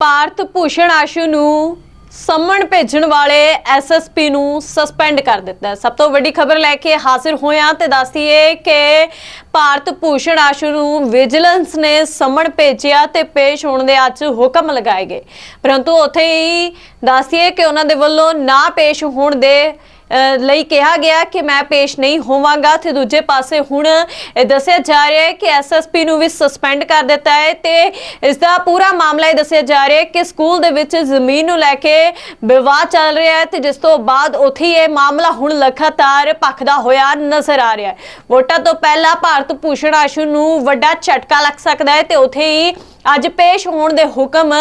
ਭਾਰਤ ਭੂਸ਼ਣ ਆਸ਼ੂ ਨੂੰ ਸੰਮਣ ਭੇਜਣ ਵਾਲੇ ਐਸਐਸਪੀ ਨੂੰ ਸਸਪੈਂਡ ਕਰ ਦਿੱਤਾ ਸਭ ਤੋਂ ਵੱਡੀ ਖਬਰ ਲੈ ਕੇ ਹਾਜ਼ਰ ਹੋਇਆ ਤੇ ਦੱਸਦੀਏ ਕਿ ਭਾਰਤ ਭੂਸ਼ਣ ਆਸ਼ੂ ਨੂੰ ਵਿਜੀਲੈਂਸ ਨੇ ਸੰਮਣ ਭੇਜਿਆ ਤੇ ਪੇਸ਼ ਹੋਣ ਦੇ ਅੱਜ ਹੁਕਮ ਲਗਾਏ ਗਏ। ਪਰੰਤੂ ਉੱਥੇ ਹੀ ਦੱਸਦੀਏ ਕਿ ਉਹਨਾਂ ਦੇ ਵੱਲੋਂ ਨਾ ਪੇਸ਼ ਹੋਣ ਦੇ ਲਈ ਕਿਹਾ ਗਿਆ ਕਿ ਮੈਂ ਪੇਸ਼ ਨਹੀਂ ਹੋਵਾਂਗਾ ਤੇ ਦੂਜੇ ਪਾਸੇ ਹੁਣ ਦੱਸਿਆ ਜਾ ਰਿਹਾ ਹੈ ਕਿ ਐਸਐਸਪੀ ਨੂੰ ਵੀ ਸਸਪੈਂਡ ਕਰ ਦਿੱਤਾ ਹੈ ਤੇ ਇਸ ਦਾ ਪੂਰਾ ਮਾਮਲਾ ਇਹ ਦੱਸਿਆ ਜਾ ਰਿਹਾ ਹੈ ਕਿ ਸਕੂਲ ਦੇ ਵਿੱਚ ਜ਼ਮੀਨ ਨੂੰ ਲੈ ਕੇ ਵਿਵਾਦ ਚੱਲ ਰਿਹਾ ਹੈ ਤੇ ਜਿਸ ਤੋਂ ਬਾਅਦ ਉੱਥੇ ਇਹ ਮਾਮਲਾ ਹੁਣ ਲਗਾਤਾਰ ਭਖਦਾ ਹੋਇਆ ਨਜ਼ਰ ਆ ਰਿਹਾ ਹੈ। ਵੋਟਾਂ ਤੋਂ ਪਹਿਲਾਂ ਭਾਰਤ ਭੂਸ਼ਣ ਆਸ਼ੂ ਨੂੰ ਵੱਡਾ ਝਟਕਾ ਲੱਗ ਸਕਦਾ ਹੈ ਤੇ ਉੱਥੇ ਹੀ ਅੱਜ ਪੇਸ਼ ਹੋਣ ਦੇ ਹੁਕਮ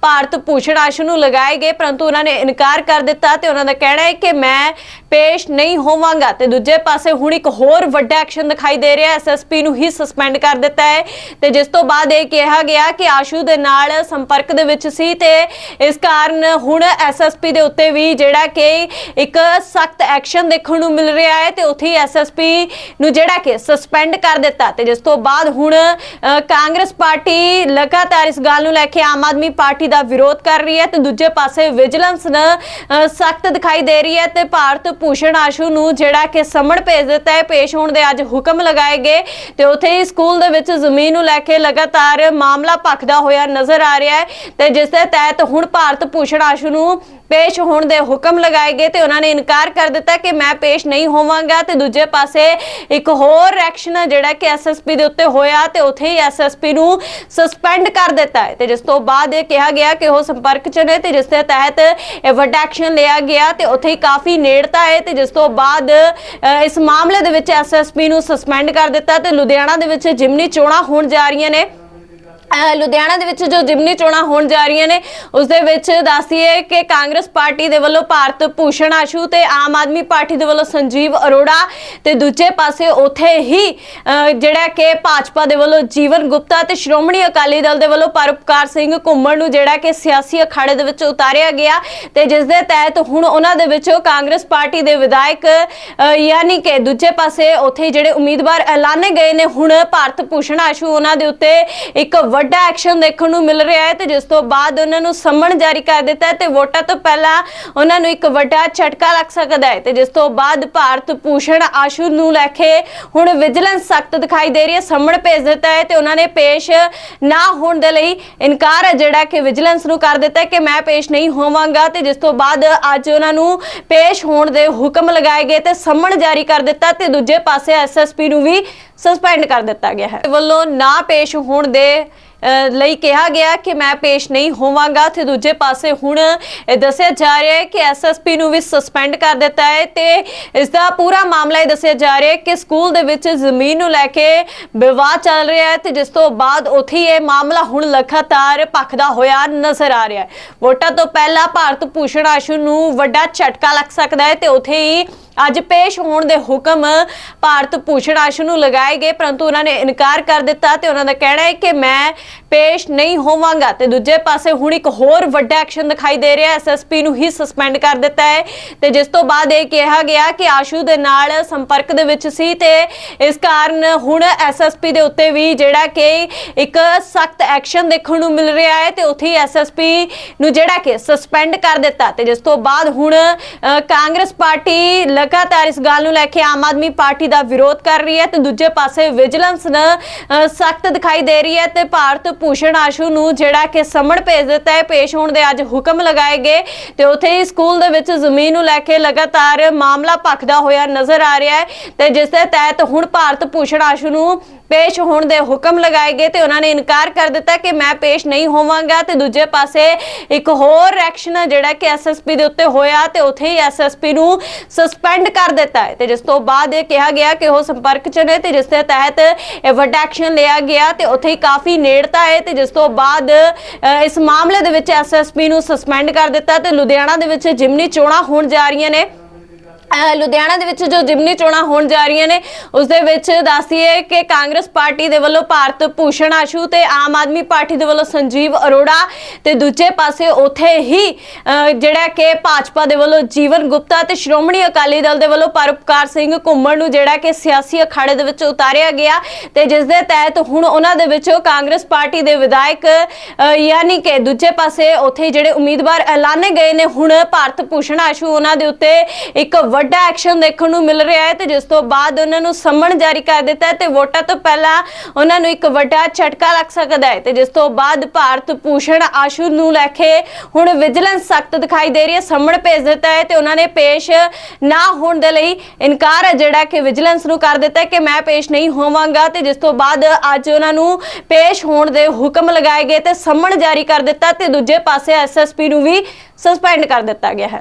ਭਾਰਤ ਭੂਸ਼ਣ ਆਸ਼ੂ ਨੂੰ ਲਗਾਏ ਗਏ, ਪਰੰਤੂ ਉਹਨਾਂ ਨੇ ਇਨਕਾਰ ਕਰ ਦਿੱਤਾ ਤੇ ਉਹਨਾਂ ਦਾ ਕਹਿਣਾ ਹੈ ਕਿ ਮੈਂ ਪੇਸ਼ ਨਹੀਂ ਹੋਵਾਂਗਾ। ਤੇ ਦੂਜੇ ਪਾਸੇ ਹੁਣ ਇੱਕ ਹੋਰ ਵੱਡਾ ਐਕਸ਼ਨ ਦਿਖਾਈ ਦੇ ਰਿਹਾ। ਹੈ ਐਸਐਸਪੀ ਨੂੰ ਹੀ ਸਸਪੈਂਡ ਕਰ ਦਿੱਤਾ ਹੈ। ਤੇ ਜਿਸ ਤੋਂ ਬਾਅਦ ਇਹ ਕਿਹਾ ਗਿਆ ਕਿ ਆਸ਼ੂ ਦੇ ਨਾਲ ਸੰਪਰਕ ਦੇ ਵਿੱਚ ਸੀ ਤੇ ਇਸ ਕਾਰਨ ਹੁਣ ਐਸਐਸਪੀ ਦੇ ਉੱਤੇ ਵੀ ਜਿਹੜਾ ਕਿ ਇੱਕ ਸਖਤ ਐਕਸ਼ਨ ਦੇਖਣ ਨੂੰ ਮਿਲ ਰਿਹਾ ਹੈ ਤੇ ਉੱਥੇ ਐਸਐਸਪੀ ਨੂੰ ਜਿਹੜਾ ਕਿ ਸਸਪੈਂਡ ਕਰ ਦਿੱਤਾ। ਤੇ ਜਿਸ ਤੋਂ ਬਾਅਦ ਹੁਣ ਕਾਂਗਰਸ ਪਾਰਟੀ ਲਗਾਤਾਰ ਇਸ ਗੱਲ ਨੂੰ ਲੈ ਕੇ ਆਮ ਆਦਮੀ ਪਾਰਟੀ ਦਾ ਵਿਰੋਧ ਕਰ ਰਹੀ ਹੈ ਤੇ ਦੂਜੇ ਪਾਸੇ ਵਿਜੀਲੈਂਸ ਸਖਤ ਦਿਖਾਈ ਦੇ ਰਹੀ ਹੈ ਤੇ ਭਾਰਤ ਭੂਸ਼ਣ ਆਸ਼ੂ ਨੂੰ ਜਿਹੜਾ ਕਿ ਸਮਣ ਭੇਜ ਦਿੱਤਾ ਹੈ, ਪੇਸ਼ ਹੋਣ ਦੇ ਅੱਜ ਹੁਕਮ ਲਗਾਏ ਗਏ ਤੇ ਉੱਥੇ ਹੀ ਸਕੂਲ ਦੇ ਵਿੱਚ ਜ਼ਮੀਨ ਨੂੰ ਲੈ ਕੇ ਲਗਾਤਾਰ ਮਾਮਲਾ ਭਖਦਾ ਹੋਇਆ ਨਜ਼ਰ ਆ ਰਿਹਾ ਹੈ ਤੇ ਜਿਸ ਦੇ ਤਹਿਤ ਹੁਣ ਭਾਰਤ ਭੂਸ਼ਣ ਆਸ਼ੂ ਨੂੰ ਪੇਸ਼ ਹੋਣ ਦੇ ਹੁਕਮ ਲਗਾਏ ਗਏ ਤੇ ਉਹਨਾਂ ਨੇ ਇਨਕਾਰ ਕਰ ਦਿੱਤਾ ਕਿ ਮੈਂ ਪੇਸ਼ ਨਹੀਂ ਹੋਵਾਂਗਾ ਤੇ ਦੂਜੇ ਪਾਸੇ ਇੱਕ ਹੋਰ ਐਕਸ਼ਨ ਜਿਹੜਾ ਕਿ ਐਸਐਸਪੀ ਦੇ ਉੱਤੇ ਹੋਇਆ ਤੇ ਉੱਥੇ ਹੀ ਐਸਐਸਪੀ ਨੂੰ ਸਸਪੈਂਡ ਕਰ ਦਿੱਤਾ ਹੈ। ਤੇ ਜਿਸ ਤੋਂ ਬਾਅਦ ਇਹ ਕਿਹਾ ਗਿਆ ਕਿ ਉਹ ਸੰਪਰਕ ਚ ਨੇ ਤੇ ਜਿਸ ਦੇ ਤਹਿਤ ਇਹ ਵੱਡਾ ਐਕਸ਼ਨ ਲਿਆ ਗਿਆ ਤੇ ਉੱਥੇ ਹੀ ਕਾਫੀ ਨੇੜਤਾ ਹੈ ਤੇ ਜਿਸ ਤੋਂ ਬਾਅਦ ਇਸ ਮਾਮਲੇ ਦੇ ਵਿੱਚ ਐਸਐਸਪੀ ਨੂੰ ਸਸਪੈਂਡ ਕਰ ਦਿੱਤਾ ਤੇ ਲੁਧਿਆਣਾ ਦੇ ਵਿੱਚ ਜਿਮਨੀ ਚੋਣਾਂ ਹੋਣ ਜਾ ਰਹੀਆਂ ਨੇ। ਲੁਧਿਆਣਾ ਦੇ ਵਿੱਚ ਜੋ ਜਿਮਨੀ ਚੋਣਾਂ ਹੋਣ ਜਾ ਰਹੀਆਂ ਨੇ, ਉਸ ਦੇ ਵਿੱਚ ਦੱਸੀਏ ਕਿ ਕਾਂਗਰਸ ਪਾਰਟੀ ਦੇ ਵੱਲੋਂ ਭਾਰਤ ਭੂਸ਼ਣ ਆਸ਼ੂ ਤੇ ਆਮ ਆਦਮੀ ਪਾਰਟੀ ਦੇ ਵੱਲੋਂ ਸੰਜੀਵ ਅਰੋੜਾ ਤੇ ਦੂਜੇ ਪਾਸੇ ਉਥੇ ਹੀ ਜਿਹੜਾ ਕਿ ਭਾਜਪਾ ਦੇ ਵੱਲੋਂ ਜੀਵਨ ਗੁਪਤਾ ਤੇ ਸ਼੍ਰੋਮਣੀ ਅਕਾਲੀ ਦਲ ਦੇ ਵੱਲੋਂ ਪਰਉਪਕਾਰ ਸਿੰਘ ਘੁੰਮਣ ਨੂੰ ਜਿਹੜਾ ਕਿ ਸਿਆਸੀ ਅਖਾੜੇ ਦੇ ਵਿੱਚ ਉਤਾਰਿਆ ਗਿਆ ਤੇ ਜਿਸ ਦੇ ਤਹਿਤ ਹੁਣ ਉਹਨਾਂ ਦੇ ਵਿੱਚੋਂ ਕਾਂਗਰਸ ਪਾਰਟੀ ਦੇ ਵਿਧਾਇਕ ਯਾਨੀ ਕਿ ਦੂਜੇ ਪਾਸੇ ਉਥੇ ਹੀ ਜਿਹੜੇ ਉਮੀਦਵਾਰ ਐਲਾਨੇ ਗਏ ਨੇ, ਹੁਣ ਭਾਰਤ ਭੂਸ਼ਣ ਆਸ਼ੂ ਉਹਨਾਂ ਦੇ ਉੱਤੇ ਇੱਕ ਵੱਡਾ ਐਕਸ਼ਨ ਦੇਖਣ ਨੂੰ ਮਿਲ ਰਿਹਾ ਹੈ ਤੇ ਜਿਸ ਤੋਂ ਬਾਅਦ ਉਹਨਾਂ ਨੂੰ ਸੰਮਣ ਜਾਰੀ ਕਰ ਦਿੱਤਾ ਹੈ ਤੇ ਵੋਟਾਂ ਤੋਂ ਪਹਿਲਾਂ ਉਹਨਾਂ ਨੂੰ ਇੱਕ ਵੱਡਾ ਝਟਕਾ ਲੱਗ ਸਕਦਾ ਹੈ ਤੇ ਜਿਸ ਤੋਂ ਬਾਅਦ ਭਾਰਤ ਭੂਸ਼ਣ ਆਸ਼ੂ ਨੂੰ ਲੈ ਕੇ ਹੁਣ ਵਿਜੀਲੈਂਸ ਸਖਤ ਦਿਖਾਈ ਦੇ ਰਹੀ ਹੈ, ਸੰਮਣ ਭੇਜ ਦਿੱਤਾ ਹੈ ਤੇ ਉਹਨਾਂ ਨੇ ਪੇਸ਼ ਨਾ ਹੋਣ ਦੇ ਲਈ ਇਨਕਾਰ ਹੈ ਜਿਹੜਾ ਕਿ ਵਿਜੀਲੈਂਸ ਨੂੰ ਕਰ ਦਿੱਤਾ ਕਿ ਮੈਂ ਪੇਸ਼ ਨਹੀਂ ਹੋਵਾਂਗਾ ਤੇ ਜਿਸ ਤੋਂ ਬਾਅਦ ਅੱਜ ਉਹਨਾਂ ਨੂੰ ਪੇਸ਼ ਹੋਣ ਦੇ ਹੁਕਮ ਲਗਾਏ ਗਏ ਤੇ ਸੰਮਣ ਜਾਰੀ ਕਰ ਦਿੱਤਾ ਤੇ ਦੂਜੇ ਪਾਸੇ ਐਸਐਸਪੀ ਨੂੰ ਵੀ ਸਸਪੈਂਡ ਕਰ ਦਿੱਤਾ ਗਿਆ ਹੈ। ਵੱਲੋਂ ਨਾ ਪੇਸ਼ ਹੋਣ ਦੇ ਲਈ ਕਿਹਾ ਗਿਆ ਕਿ ਮੈਂ ਪੇਸ਼ ਨਹੀਂ ਹੋਵਾਂਗਾ ਤੇ ਦੂਜੇ ਪਾਸੇ ਹੁਣ ਇਹ ਦੱਸਿਆ ਜਾ ਰਿਹਾ ਹੈ ਕਿ ਐਸਐਸਪੀ ਨੂੰ ਵੀ ਸਸਪੈਂਡ ਕਰ ਦਿੱਤਾ ਹੈ ਤੇ ਇਸ ਦਾ ਪੂਰਾ ਮਾਮਲਾ ਇਹ ਦੱਸਿਆ ਜਾ ਰਿਹਾ ਹੈ ਕਿ ਸਕੂਲ ਦੇ ਵਿੱਚ ਜ਼ਮੀਨ ਨੂੰ ਲੈ ਕੇ ਵਿਵਾਦ ਚੱਲ ਰਿਹਾ ਹੈ ਤੇ ਜਿਸ ਤੋਂ ਬਾਅਦ ਉੱਥੇ ਹੀ ਇਹ ਮਾਮਲਾ ਹੁਣ ਲਗਾਤਾਰ ਭਖਦਾ ਹੋਇਆ ਨਜ਼ਰ ਆ ਰਿਹਾ ਹੈ। ਵੋਟਾਂ ਤੋਂ ਪਹਿਲਾਂ ਭਾਰਤ ਭੂਸ਼ਣ ਆਸ਼ੂ ਨੂੰ ਵੱਡਾ ਝਟਕਾ ਲੱਗ ਸਕਦਾ ਹੈ ਤੇ ਉੱਥੇ ਹੀ ਅੱਜ ਪੇਸ਼ ਹੋਣ ਦੇ ਹੁਕਮ ਭਾਰਤ ਭੂਸ਼ਣ ਆਸ਼ੂ ਨੂੰ ਲਗਾਏ ਗਏ, ਪਰੰਤੂ ਉਹਨਾਂ ਨੇ ਇਨਕਾਰ ਕਰ ਦਿੱਤਾ ਤੇ ਉਹਨਾਂ ਦਾ ਕਹਿਣਾ ਹੈ ਕਿ ਮੈਂ ਪੇਸ਼ ਨਹੀਂ ਹੋਵਾਂਗਾ। ਤੇ ਦੂਜੇ ਪਾਸੇ ਹੁਣ ਇੱਕ ਹੋਰ ਵੱਡਾ ਐਕਸ਼ਨ ਦਿਖਾਈ ਦੇ ਰਿਹਾ ਹੈ ਐਸਐਸਪੀ ਨੂੰ ਹੀ ਸਸਪੈਂਡ ਕਰ ਦਿੱਤਾ ਹੈ। ਤੇ ਜਿਸ ਤੋਂ ਬਾਅਦ ਇਹ ਕਿਹਾ ਗਿਆ ਕਿ ਆਸ਼ੂ ਦੇ ਨਾਲ ਸੰਪਰਕ ਦੇ ਵਿੱਚ ਸੀ ਤੇ ਇਸ ਕਾਰਨ ਹੁਣ ਐਸਐਸਪੀ ਦੇ ਉੱਤੇ ਵੀ ਜਿਹੜਾ ਕਿ ਇੱਕ ਸਖਤ ਐਕਸ਼ਨ ਦੇਖਣ ਨੂੰ ਮਿਲ ਰਿਹਾ ਹੈ ਤੇ ਉੱਥੇ ਹੀ ਐਸਐਸਪੀ ਨੂੰ ਜਿਹੜਾ ਕਿ ਸਸਪੈਂਡ ਕਰ ਦਿੱਤਾ। ਤੇ ਜਿਸ ਤੋਂ ਬਾਅਦ ਹੁਣ ਕਾਂਗਰਸ ਪਾਰਟੀ ਲਗਾਤਾਰ ਇਸ ਗੱਲ ਨੂੰ ਲੈ ਕੇ ਆਮ ਆਦਮੀ ਪਾਰਟੀ ਦਾ ਵਿਰੋਧ ਕਰ ਰਹੀ ਹੈ ਤੇ ਦੂਜੇ ਪਾਸੇ ਵਿਜੀਲੈਂਸ ਨੇ ਸਖਤ ਦਿਖਾਈ ਦੇ ਰਹੀ ਹੈ ਤੇ ਭਾਰਤ ਭੂਸ਼ਣ ਆਸ਼ੂ ਨੂੰ ਜਿਹੜਾ ਕਿ ਸਮਣ ਭੇਜ ਦਿੱਤਾ ਹੈ, ਪੇਸ਼ ਹੋਣ ਦੇ ਅੱਜ ਹੁਕਮ ਲਗਾਏ ਗਏ ਤੇ ਉੱਥੇ ਹੀ ਸਕੂਲ ਦੇ ਵਿੱਚ ਜ਼ਮੀਨ ਨੂੰ ਲੈ ਕੇ ਲਗਾਤਾਰ ਮਾਮਲਾ ਭਖਦਾ ਹੋਇਆ ਨਜ਼ਰ ਆ ਰਿਹਾ ਹੈ ਤੇ ਜਿਸ ਦੇ ਤਹਿਤ ਹੁਣ ਭਾਰਤ ਭੂਸ਼ਣ ਆਸ਼ੂ ਨੂੰ ਪੇਸ਼ ਹੋਣ ਦੇ ਹੁਕਮ ਲਗਾਏ ਗਏ ਤੇ ਉਹਨਾਂ ਨੇ ਇਨਕਾਰ ਕਰ ਦਿੱਤਾ ਕਿ ਮੈਂ ਪੇਸ਼ ਨਹੀਂ ਹੋਵਾਂਗਾ ਤੇ ਦੂਜੇ ਪਾਸੇ ਇੱਕ ਹੋਰ ਐਕਸ਼ਨ ਜਿਹੜਾ ਕਿ ਐਸਐਸਪੀ ਦੇ ਉੱਤੇ ਹੋਇਆ ਤੇ ਉੱਥੇ ਹੀ ਐਸਐਸਪੀ ਨੂੰ ਸਸਪੈਂਡ ਕਰ ਦਿੱਤਾ ਹੈ। ਤੇ ਜਿਸ ਤੋਂ ਬਾਅਦ ਇਹ ਕਿਹਾ ਗਿਆ ਕਿ ਉਹ ਸੰਪਰਕ ਚ ਨੇ ਤੇ ਜਿਸ ਦੇ ਤਹਿਤ ਇਹ ਵੱਡਾ ਐਕਸ਼ਨ ਲਿਆ ਗਿਆ ਤੇ ਉੱਥੇ ਹੀ ਕਾਫੀ ਨੇੜਤਾ ਹੈ ਤੇ ਜਿਸ ਤੋਂ ਬਾਅਦ ਇਸ ਮਾਮਲੇ ਦੇ ਵਿੱਚ ਐਸਐਸਪੀ ਨੂੰ ਸਸਪੈਂਡ ਕਰ ਦਿੱਤਾ ਤੇ ਲੁਧਿਆਣਾ ਦੇ ਵਿੱਚ ਜਿਮਨੀ ਚੋਣਾਂ ਹੋਣ ਜਾ ਰਹੀਆਂ ਨੇ। ਲੁਧਿਆਣਾ ਦੇ ਵਿੱਚ ਜੋ ਜਿਮਨੀ ਚੋਣਾਂ ਹੋਣ ਜਾ ਰਹੀਆਂ ਨੇ, ਉਸ ਦੇ ਵਿੱਚ ਦੱਸੀਏ ਕਿ ਕਾਂਗਰਸ ਪਾਰਟੀ ਦੇ ਵੱਲੋਂ ਭਾਰਤ ਭੂਸ਼ਣ ਆਸ਼ੂ ਤੇ ਆਮ ਆਦਮੀ ਪਾਰਟੀ ਦੇ ਵੱਲੋਂ ਸੰਜੀਵ ਅਰੋੜਾ ਤੇ ਦੂਜੇ ਪਾਸੇ ਉਥੇ ਹੀ ਜਿਹੜਾ ਕਿ ਭਾਜਪਾ ਦੇ ਵੱਲੋਂ ਜੀਵਨ ਗੁਪਤਾ ਤੇ ਸ਼੍ਰੋਮਣੀ ਅਕਾਲੀ ਦਲ ਦੇ ਵੱਲੋਂ ਪਰਪਕਾਰ ਸਿੰਘ ਘੁੰਮਣ ਨੂੰ ਜਿਹੜਾ ਕਿ ਸਿਆਸੀ ਅਖਾੜੇ ਦੇ ਵਿੱਚ ਉਤਾਰਿਆ ਗਿਆ ਤੇ ਜਿਸ ਦੇ ਤਹਿਤ ਹੁਣ ਉਹਨਾਂ ਦੇ ਵਿੱਚੋਂ ਕਾਂਗਰਸ ਪਾਰਟੀ ਦੇ ਵਿਧਾਇਕ ਯਾਨੀ ਕਿ ਦੂਜੇ ਪਾਸੇ ਉਥੇ ਜਿਹੜੇ ਉਮੀਦਵਾਰ ਐਲਾਨੇ ਗਏ ਨੇ, ਹੁਣ ਭਾਰਤ ਭੂਸ਼ਣ ਆਸ਼ੂ ਉਹਨਾਂ ਦੇ ਉੱਤੇ ਇੱਕ ਵੱਡਾ ਐਕਸ਼ਨ ਦੇਖਣ ਨੂੰ ਮਿਲ ਰਿਹਾ ਹੈ ਤੇ ਜਿਸ ਤੋਂ ਬਾਅਦ ਉਹਨਾਂ ਨੂੰ ਸੰਮਣ ਜਾਰੀ ਕਰ ਦਿੱਤਾ ਹੈ ਤੇ ਵੋਟਾਂ ਤੋਂ ਪਹਿਲਾਂ ਉਹਨਾਂ ਨੂੰ ਇੱਕ ਵੱਡਾ ਝਟਕਾ ਲੱਗ ਸਕਦਾ ਹੈ ਤੇ ਜਿਸ ਤੋਂ ਬਾਅਦ ਭਾਰਤ ਭੂਸ਼ਣ ਆਸ਼ੂ ਨੂੰ ਲੈ ਕੇ ਹੁਣ ਵਿਜੀਲੈਂਸ ਸਖਤ ਦਿਖਾਈ ਦੇ ਰਹੀ ਹੈ, ਸੰਮਣ ਭੇਜ ਦਿੱਤਾ ਹੈ ਤੇ ਉਹਨਾਂ ਨੇ ਪੇਸ਼ ਨਾ ਹੋਣ ਦੇ ਲਈ ਇਨਕਾਰ ਹੈ ਜਿਹੜਾ ਕਿ ਵਿਜੀਲੈਂਸ ਨੂੰ ਕਰ ਦਿੱਤਾ ਕਿ ਮੈਂ ਪੇਸ਼ ਨਹੀਂ ਹੋਵਾਂਗਾ ਤੇ ਜਿਸ ਤੋਂ ਬਾਅਦ ਅੱਜ ਉਹਨਾਂ ਨੂੰ ਪੇਸ਼ ਹੋਣ ਦੇ ਹੁਕਮ ਲਗਾਏ ਗਏ ਤੇ ਸੰਮਣ ਜਾਰੀ ਕਰ ਦਿੱਤਾ ਤੇ ਦੂਜੇ ਪਾਸੇ ਐਸਐਸਪੀ ਨੂੰ ਵੀ ਸਸਪੈਂਡ ਕਰ ਦਿੱਤਾ ਗਿਆ ਹੈ।